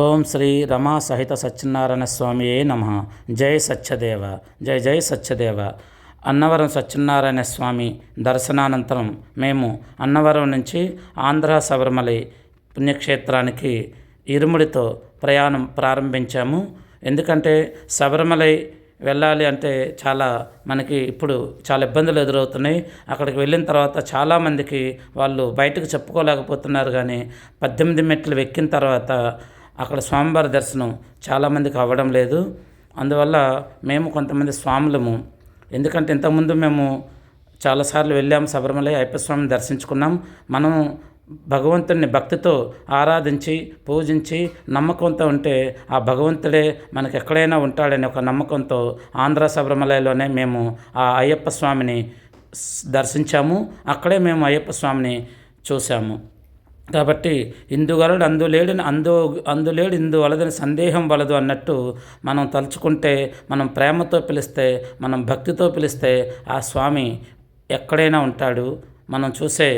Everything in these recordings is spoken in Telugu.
ఓం శ్రీ రమా సహిత సత్యనారాయణ స్వామియే నమ. జై సత్యదేవ జై జై సత్యదేవ. అన్నవరం సత్యనారాయణ స్వామి దర్శనానంతరం మేము అన్నవరం నుంచి ఆంధ్ర శబరిమలై పుణ్యక్షేత్రానికి ఇరుముడితో ప్రయాణం ప్రారంభించాము. ఎందుకంటే శబరిమలై వెళ్ళాలి అంటే చాలా మనకి ఇప్పుడు చాలా ఇబ్బందులు ఎదురవుతున్నాయి. అక్కడికి వెళ్ళిన తర్వాత చాలామందికి వాళ్ళు బయటకు చెప్పుకోలేకపోతున్నారు కానీ పద్దెనిమిది మెట్లు ఎక్కిన తర్వాత అక్కడ స్వామివారి దర్శనం చాలామందికి అవ్వడం లేదు. అందువల్ల మేము కొంతమంది స్వాములము. ఎందుకంటే ఇంతకుముందు మేము చాలాసార్లు వెళ్ళాము శబరిమల అయ్యప్ప స్వామిని దర్శించుకున్నాం. మనం భగవంతుడిని భక్తితో ఆరాధించి పూజించి నమ్మకంతో ఉంటే ఆ భగవంతుడే మనకు ఎక్కడైనా ఉంటాడని ఒక నమ్మకంతో ఆంధ్ర శబరిమలలోనే మేము ఆ అయ్యప్ప స్వామిని దర్శించాము. అక్కడే మేము అయ్యప్ప స్వామిని చూసాము కాబట్టి ఇందుగలడు అందులేడని అందు అందులేడు ఇందు వలదని సందేహం వలదు అన్నట్టు మనం తలుచుకుంటే మనం ప్రేమతో పిలిస్తే మనం భక్తితో పిలిస్తే ఆ స్వామి ఎక్కడైనా ఉంటాడు. మనం చూసే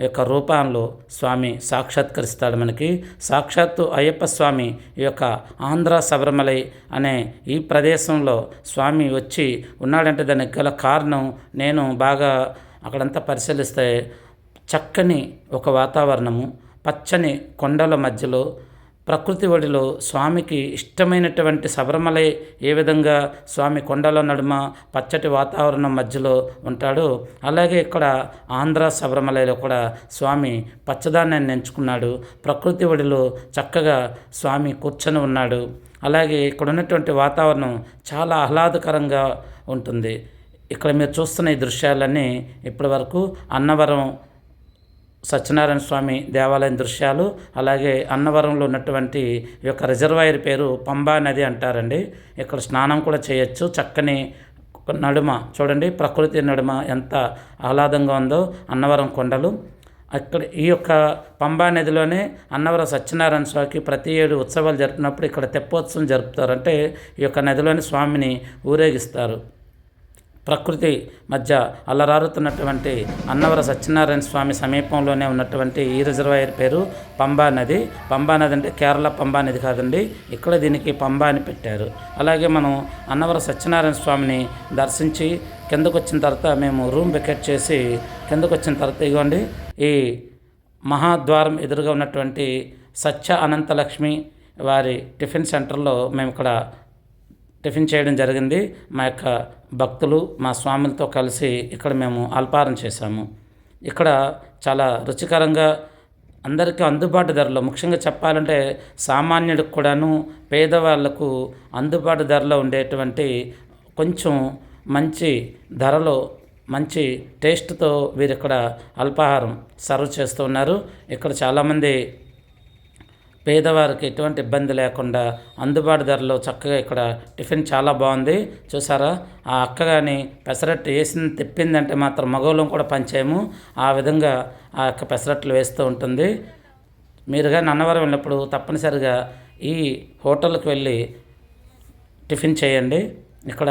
యొక్క రూపంలో స్వామి సాక్షాత్కరిస్తాడు మనకి. సాక్షాత్తు అయ్యప్ప స్వామి ఈ యొక్క ఆంధ్ర శబరిమలై అనే ఈ ప్రదేశంలో స్వామి వచ్చి ఉన్నాడంటే దానికి గల కారణం నేను బాగా అక్కడంతా పరిశీలిస్తే చక్కని ఒక వాతావరణము పచ్చని కొండల మధ్యలో ప్రకృతి ఒడిలో స్వామికి ఇష్టమైనటువంటి శబరిమలై ఏ విధంగా స్వామి కొండల నడుమ పచ్చటి వాతావరణం మధ్యలో ఉంటాడో అలాగే ఇక్కడ ఆంధ్ర శబరిమలలో కూడా స్వామి పచ్చదానాన్ని ఎంచుకున్నాడు. ప్రకృతి ఒడిలో చక్కగా స్వామి కూర్చొని ఉన్నాడు. అలాగే ఇక్కడ ఉన్నటువంటి వాతావరణం చాలా ఆహ్లాదకరంగా ఉంటుంది. ఇక్కడ మీరు చూస్తున్న ఈ దృశ్యాలన్నీ ఇప్పటి వరకు అన్నవరం సత్యనారాయణ స్వామి దేవాలయం దృశ్యాలు అలాగే అన్నవరంలో ఉన్నటువంటి ఈ యొక్క రిజర్వాయర్ పేరు పంబా నది అంటారండి. ఇక్కడ స్నానం కూడా చేయొచ్చు. చక్కని నడుమ చూడండి ప్రకృతి నడుమ ఎంత ఆహ్లాదంగా ఉందో. అన్నవరం కొండలు. అక్కడ ఈ యొక్క పంబా నదిలోనే అన్నవరం సత్యనారాయణ స్వామికి ప్రతి ఏడు ఉత్సవాలు జరిపినప్పుడు ఇక్కడ తెప్పోత్సవం జరుపుతారు. అంటే ఈ యొక్క నదిలోని స్వామిని ఊరేగిస్తారు. ప్రకృతి మధ్య అల్లరారుతున్నటువంటి అన్నవర సత్యనారాయణ స్వామి సమీపంలోనే ఉన్నటువంటి ఈ రిజర్వాయర్ పేరు పంబా నది. పంబా నది అంటే కేరళ పంబా నది కాదండి. ఇక్కడ దీనికి పంబా అని పెట్టారు. అలాగే మనం అన్నవర సత్యనారాయణ స్వామిని దర్శించి కిందకు వచ్చిన తర్వాత మేము రూమ్ వెకెట్ చేసి కిందకు వచ్చిన తర్వాత ఇగోండి ఈ మహాద్వారం ఎదురుగా ఉన్నటువంటి సత్య అనంతలక్ష్మి వారి టిఫిన్ సెంటర్లో మేము ఇక్కడ టిఫిన్ చేయడం జరిగింది. మా యొక్క భక్తులు మా స్వాములతో కలిసి ఇక్కడ మేము అల్పారం చేశాము. ఇక్కడ చాలా రుచికరంగా అందరికీ అందుబాటు ధరలో ముఖ్యంగా చెప్పాలంటే సామాన్యుడికి కూడాను పేదవాళ్ళకు అందుబాటు ధరలో ఉండేటువంటి కొంచెం మంచి ధరలో మంచి టేస్ట్తో వీరు ఇక్కడ అల్పాహారం సర్వ్ చేస్తూ ఉన్నారు. ఇక్కడ చాలామంది పేదవారికి ఎటువంటి ఇబ్బంది లేకుండా అందుబాటు ధరలో చక్కగా ఇక్కడ టిఫిన్ చాలా బాగుంది. చూసారా? ఆ అక్క కానీ పెసరట్టు వేసింది తిప్పిందంటే మాత్రం మగవాళ్ళం కూడా పనిచేయము ఆ విధంగా ఆ యొక్క పెసరట్లు వేస్తూ ఉంటుంది. మీరు కానీ అన్నవరం వెళ్ళినప్పుడు తప్పనిసరిగా ఈ హోటల్కి వెళ్ళి టిఫిన్ చేయండి. ఇక్కడ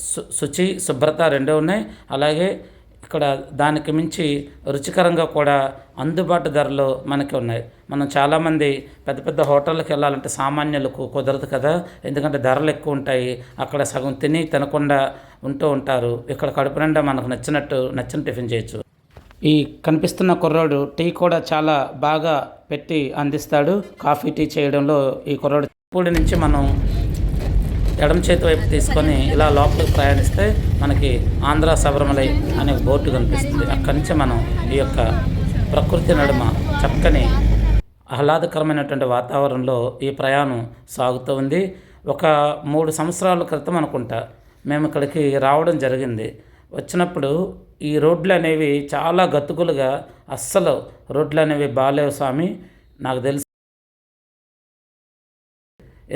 శు శుచి శుభ్రత రెండూ ఉన్నాయి. అలాగే ఇక్కడ దానికి మించి రుచికరంగా కూడా అందుబాటు ధరలో మనకి ఉన్నాయి. మనం చాలామంది పెద్ద పెద్ద హోటళ్ళకి వెళ్ళాలంటే సామాన్యులకు కుదరదు కదా. ఎందుకంటే ధరలు ఎక్కువ ఉంటాయి. అక్కడ సగం తిని తినకుండా ఉంటూ ఉంటారు. ఇక్కడ కడుపు నిండా మనకు నచ్చినట్టు నచ్చిన టిఫిన్ చేయొచ్చు. ఈ కనిపిస్తున్న కుర్రాడు టీ కూడా చాలా బాగా పెట్టి అందిస్తాడు. కాఫీ టీ చేయడంలో ఈ కుర్రాడు ఇప్పుడు నుంచి మనం ఎడమ చేతి వైపు తీసుకొని ఇలా లోపలికి ప్రయాణిస్తే మనకి ఆంధ్ర శబరిమలై అనే బోర్డు కనిపిస్తుంది. అక్కడి నుంచి మనం ఈ యొక్క ప్రకృతి నడుమ చక్కని ఆహ్లాదకరమైనటువంటి వాతావరణంలో ఈ ప్రయాణం సాగుతూ ఉంది. ఒక మూడు సంవత్సరాల క్రితం అనుకుంటా మేము ఇక్కడికి రావడం జరిగింది. వచ్చినప్పుడు ఈ రోడ్లు అనేవి చాలా గతుకులుగా అస్సలు రోడ్లు అనేవి బాలేవు స్వామి. నాకు తెలిసి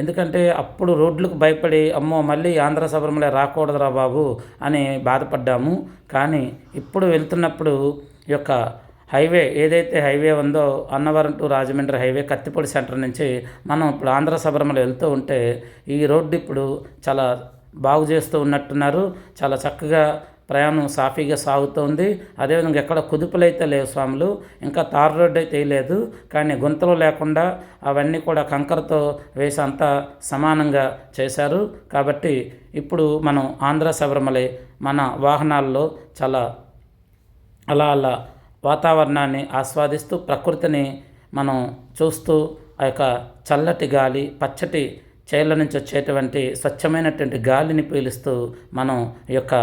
ఎందుకంటే అప్పుడు రోడ్లకు భయపడి అమ్మో మళ్ళీ ఆంధ్ర శబరిమల రాకూడదురా బాబు అని బాధపడ్డాము. కానీ ఇప్పుడు వెళ్తున్నప్పుడు ఈ యొక్క హైవే ఏదైతే హైవే ఉందో Annavaram to Rajahmundry highway Kathipudi centre నుంచి మనం ఇప్పుడు ఆంధ్ర శబరిమల వెళ్తూ ఉంటే ఈ రోడ్డు ఇప్పుడు చాలా బాగు చేస్తూ ఉన్నట్టున్నారు. చాలా చక్కగా ప్రయాణం సాఫీగా సాగుతోంది. అదేవిధంగా ఎక్కడ కుదుపులైతే లేవు స్వాములు ఇంకా తార్ రోడ్డు అయితే వేయలేదు కానీ గుంతలు లేకుండా అవన్నీ కూడా కంకరతో వేసి అంతా సమానంగా చేశారు. కాబట్టి ఇప్పుడు మనం ఆంధ్ర శబరిమలై మన వాహనాల్లో చాలా అలా అలా వాతావరణాన్ని ఆస్వాదిస్తూ ప్రకృతిని మనం చూస్తూ ఆ యొక్క చల్లటి గాలి పచ్చటి చేళ్ళ నుంచి వచ్చేటువంటి స్వచ్ఛమైనటువంటి గాలిని పీలుస్తూ మనం ఈ యొక్క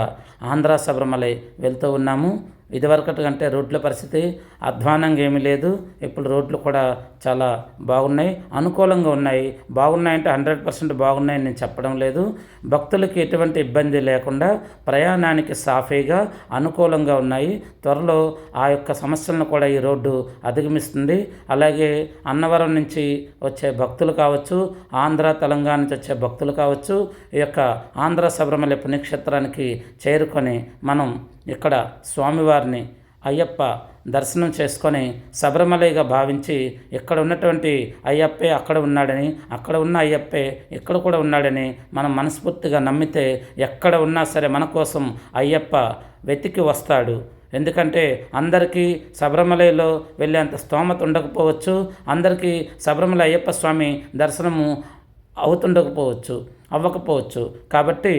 ఆంధ్ర శబరిమలై వెళ్తూ ఉన్నాము. ఇదివరకటి కంటే రోడ్ల పరిస్థితి అధ్వానంగా ఏమీ లేదు. ఇప్పుడు రోడ్లు కూడా చాలా బాగున్నాయి. అనుకూలంగా ఉన్నాయి. బాగున్నాయంటే హండ్రెడ్ పర్సెంట్ బాగున్నాయని నేను చెప్పడం లేదు. భక్తులకి ఎటువంటి ఇబ్బంది లేకుండా ప్రయాణానికి సాఫీగా అనుకూలంగా ఉన్నాయి. త్వరలో ఆ యొక్క సమస్యలను కూడా ఈ రోడ్డు అధిగమిస్తుంది. అలాగే అన్నవరం నుంచి వచ్చే భక్తులు కావచ్చు ఆంధ్ర తెలంగాణ నుంచి వచ్చే భక్తులు కావచ్చు ఈ యొక్క ఆంధ్ర శబరిమల పుణ్యక్షేత్రానికి చేరుకొని మనం ఇక్కడ స్వామివారిని అయ్యప్ప దర్శనం చేసుకొని శబరిమలైగా భావించి ఇక్కడ ఉన్నటువంటి అయ్యప్పే అక్కడ ఉన్నాడని అక్కడ ఉన్న అయ్యప్పే ఇక్కడ కూడా ఉన్నాడని మనం మనస్ఫూర్తిగా నమ్మితే ఎక్కడ ఉన్నా సరే మన కోసం అయ్యప్ప వెతికి వస్తాడు. ఎందుకంటే అందరికీ శబరిమలలో వెళ్ళేంత స్తోమత ఉండకపోవచ్చు అందరికీ శబరిమల అయ్యప్ప స్వామి దర్శనము అవుతుండకపోవచ్చు అవ్వకపోవచ్చు. కాబట్టి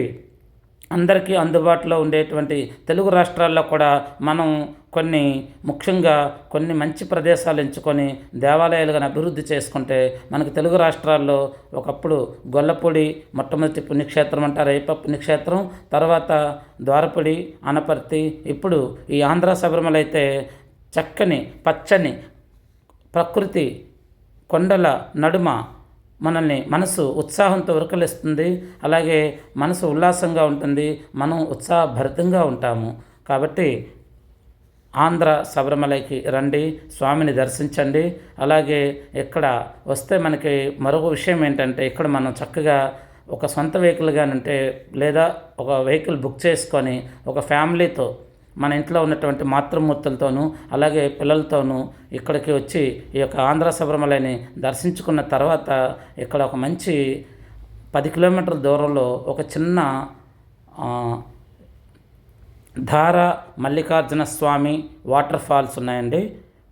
అందరికీ అందుబాటులో ఉండేటువంటి తెలుగు రాష్ట్రాల్లో కూడా మనం కొన్ని ముఖ్యంగా కొన్ని మంచి ప్రదేశాలు ఎంచుకొని దేవాలయాలుగా అభివృద్ధి చేసుకుంటే మనకు తెలుగు రాష్ట్రాల్లో ఒకప్పుడు గొల్లపూడి మొట్టమొదటి పుణ్యక్షేత్రం అంటారు అయ్యప్ప పుణ్యక్షేత్రం తర్వాత ద్వారపూడి అనపర్తి ఇప్పుడు ఈ ఆంధ్ర శబరిమల అయితే చక్కని పచ్చని ప్రకృతి కొండల నడుమ మనల్ని మనసు ఉత్సాహంతో ఉరకలిస్తుంది. అలాగే మనసు ఉల్లాసంగా ఉంటుంది. మనం ఉత్సాహభరితంగా ఉంటాము. కాబట్టి ఆంధ్ర శబరిమలకి రండి స్వామిని దర్శించండి. అలాగే ఇక్కడ వస్తే మనకి మరొక విషయం ఏంటంటే ఇక్కడ మనం చక్కగా ఒక సొంత వెహికల్ కానీ ఉంటే లేదా ఒక వెహికల్ బుక్ చేసుకొని ఒక ఫ్యామిలీతో మన ఇంట్లో ఉన్నటువంటి మాతృమూర్తులతోనూ అలాగే పిల్లలతోనూ ఇక్కడికి వచ్చి ఈ యొక్క ఆంధ్ర శబరిమలని దర్శించుకున్న తర్వాత ఇక్కడ ఒక మంచి పది కిలోమీటర్ల దూరంలో ఒక చిన్న ధార మల్లికార్జున స్వామి వాటర్ ఫాల్స్ ఉన్నాయండి.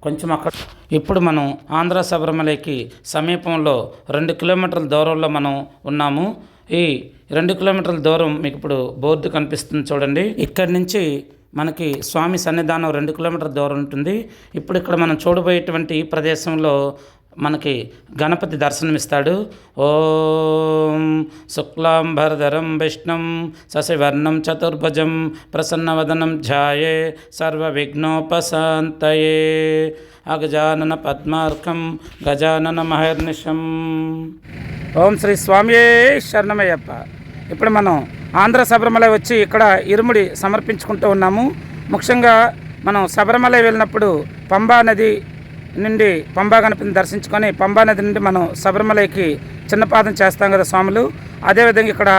కొంచెం అక్కడ ఇప్పుడు మనం ఆంధ్ర శబరిమలకి సమీపంలో రెండు కిలోమీటర్ల దూరంలో మనం ఉన్నాము. ఈ రెండు కిలోమీటర్ల దూరం మీకు ఇప్పుడు బోర్డు కనిపిస్తుంది చూడండి. ఇక్కడి నుంచి మనకి స్వామి సన్నిధానం రెండు కిలోమీటర్ల దూరం ఉంటుంది. ఇప్పుడు ఇక్కడ మనం చూడబోయేటువంటి ఈ ప్రదేశంలో మనకి గణపతి దర్శనమిస్తాడు. ఓం శుక్లాంబరధరం విష్ణం శశివర్ణం చతుర్భుజం ప్రసన్నవదనం ధ్యాయే సర్వ విఘ్నోపశాంతయే అగజానన పద్మార్కం గజానన మహర్నిషం ఓం శ్రీ స్వామియే శరణమయ్యప్ప. ఇప్పుడు మనం ఆంధ్ర శబరిమల వచ్చి ఇక్కడ ఇరుముడి సమర్పించుకుంటూ ఉన్నాము. ముఖ్యంగా మనం శబరిమల వెళ్ళినప్పుడు పంబా నది నుండి పంబా గణపతిని దర్శించుకొని పంబా నది నుండి మనం శబరిమలకి చిన్నపాదం చేస్తాం కదా స్వాములు. అదేవిధంగా ఇక్కడ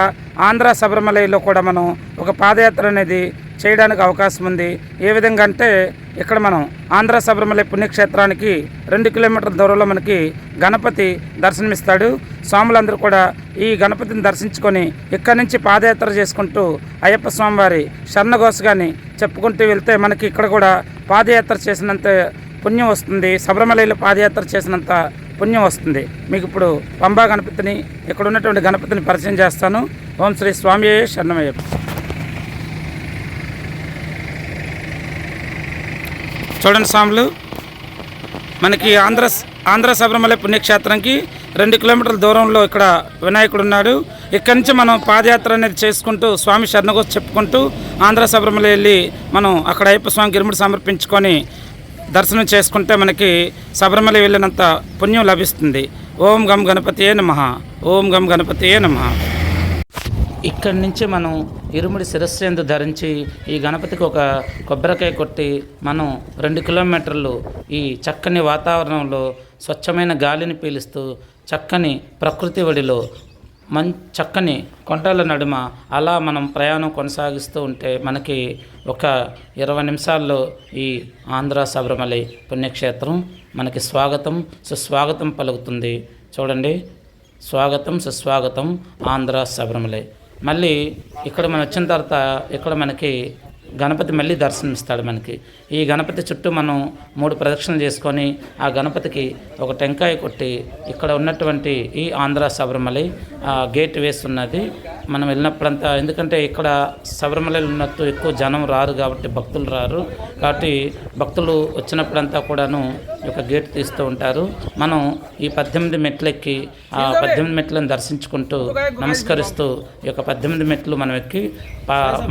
ఆంధ్ర శబరిమలలో కూడా మనం ఒక పాదయాత్ర అనేది చేయడానికి అవకాశం ఉంది. ఏ విధంగా అంటే ఇక్కడ మనం ఆంధ్ర శబరిమలై పుణ్యక్షేత్రానికి రెండు కిలోమీటర్ల దూరంలో మనకి గణపతి దర్శనమిస్తాడు. స్వాములందరూ కూడా ఈ గణపతిని దర్శించుకొని ఇక్కడి నుంచి పాదయాత్ర చేసుకుంటూ అయ్యప్ప స్వామివారి శరణఘోషగాని చెప్పుకుంటూ వెళ్తే మనకి ఇక్కడ కూడా పాదయాత్ర చేసినంత పుణ్యం వస్తుంది. శబరిమలలో పాదయాత్ర చేసినంత పుణ్యం వస్తుంది. మీకు ఇప్పుడు పంబా గణపతిని ఇక్కడ ఉన్నటువంటి గణపతిని పరిచయం చేస్తాను. ఓం శ్రీ స్వామి శరణమయ్యప్ప. చూడండి స్వాములు. మనకి ఆంధ్ర ఆంధ్ర శబరిమల పుణ్యక్షేత్రంకి రెండు కిలోమీటర్ల దూరంలో ఇక్కడ వినాయకుడు ఉన్నాడు. ఇక్కడి నుంచి మనం పాదయాత్ర అనేది చేసుకుంటూ స్వామి శరణగోస్ చెప్పుకుంటూ ఆంధ్ర శబరిమల వెళ్ళి మనం అక్కడ అయ్యప్ప స్వామి గిరుముడు సమర్పించుకొని దర్శనం చేసుకుంటే మనకి శబరిమల వెళ్ళినంత పుణ్యం లభిస్తుంది. ఓం గం గణపతియే నమ. ఓం గం గణపతియే నమ. ఇక్కడి నుంచి మనం ఇరుముడి శిరస్సేందు ధరించి ఈ గణపతికి ఒక కొబ్బరికాయ కొట్టి మనం రెండు కిలోమీటర్లు ఈ చక్కని వాతావరణంలో స్వచ్ఛమైన గాలిని పీలుస్తూ చక్కని ప్రకృతి ఒడిలో మం చక్కని కొండల నడుమ అలా మనం ప్రయాణం కొనసాగిస్తూ ఉంటే మనకి ఒక ఇరవై నిమిషాల్లో ఈ ఆంధ్ర శబరిమలై పుణ్యక్షేత్రం మనకి స్వాగతం సుస్వాగతం పలుకుతుంది. చూడండి. స్వాగతం సుస్వాగతం ఆంధ్ర శబరిమలై మళ్ళీ ఇక్కడ మనం వచ్చిన తర్వాత ఇక్కడ మనకి గణపతి మళ్ళీ దర్శనమిస్తాడు మనకి. ఈ గణపతి చుట్టూ మనం మూడు ప్రదక్షిణలు చేసుకొని ఆ గణపతికి ఒక టెంకాయ కొట్టి ఇక్కడ ఉన్నటువంటి ఈ ఆంధ్ర శబరిమలై ఆ గేట్ వేస్తున్నది. మనం వెళ్ళినప్పుడంతా ఎందుకంటే ఇక్కడ శబరిమలలో ఉన్నట్టు ఎక్కువ జనం రారు కాబట్టి భక్తులు రారు. కాబట్టి భక్తులు వచ్చినప్పుడంతా కూడాను ఈ యొక్క గేట్ తీస్తూ ఉంటారు. మనం ఈ పద్దెనిమిది మెట్లెక్కి ఆ పద్దెనిమిది మెట్లను దర్శించుకుంటూ నమస్కరిస్తూ ఈ యొక్క పద్దెనిమిది మెట్లు మనం ఎక్కి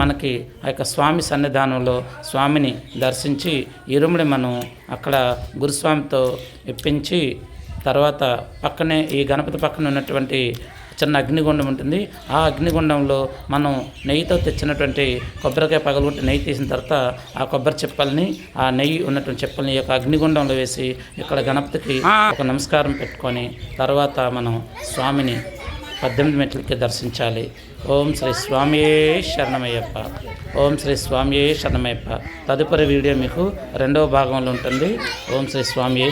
మనకి ఆ యొక్క స్వామి సన్నిధానంలో స్వామిని దర్శించి ఇరుముడి మనం అక్కడ గురుస్వామితో ఇప్పించి తర్వాత పక్కనే ఈ గణపతి పక్కన ఉన్నటువంటి చిన్న అగ్నిగుండం ఉంటుంది. ఆ అగ్నిగుండంలో మనం నెయ్యితో తెచ్చినటువంటి కొబ్బరికాయ పగలగొట్టి నెయ్యి తీసిన తర్వాత ఆ కొబ్బరి చెప్పల్ని ఆ నెయ్యి ఉన్నటువంటి చెప్పల్ని యొక్క అగ్నిగుండంలో వేసి ఇక్కడ గణపతికి ఒక నమస్కారం పెట్టుకొని తర్వాత మనం స్వామిని పద్దెనిమిది మెట్లకి దర్శించాలి. ఓం శ్రీ స్వామియే శరణమయ్యప్ప. ఓం శ్రీ స్వామియే శరణమయ్యప్ప. తదుపరి వీడియో మీకు రెండవ భాగంలో ఉంటుంది. ఓం శ్రీ స్వామియే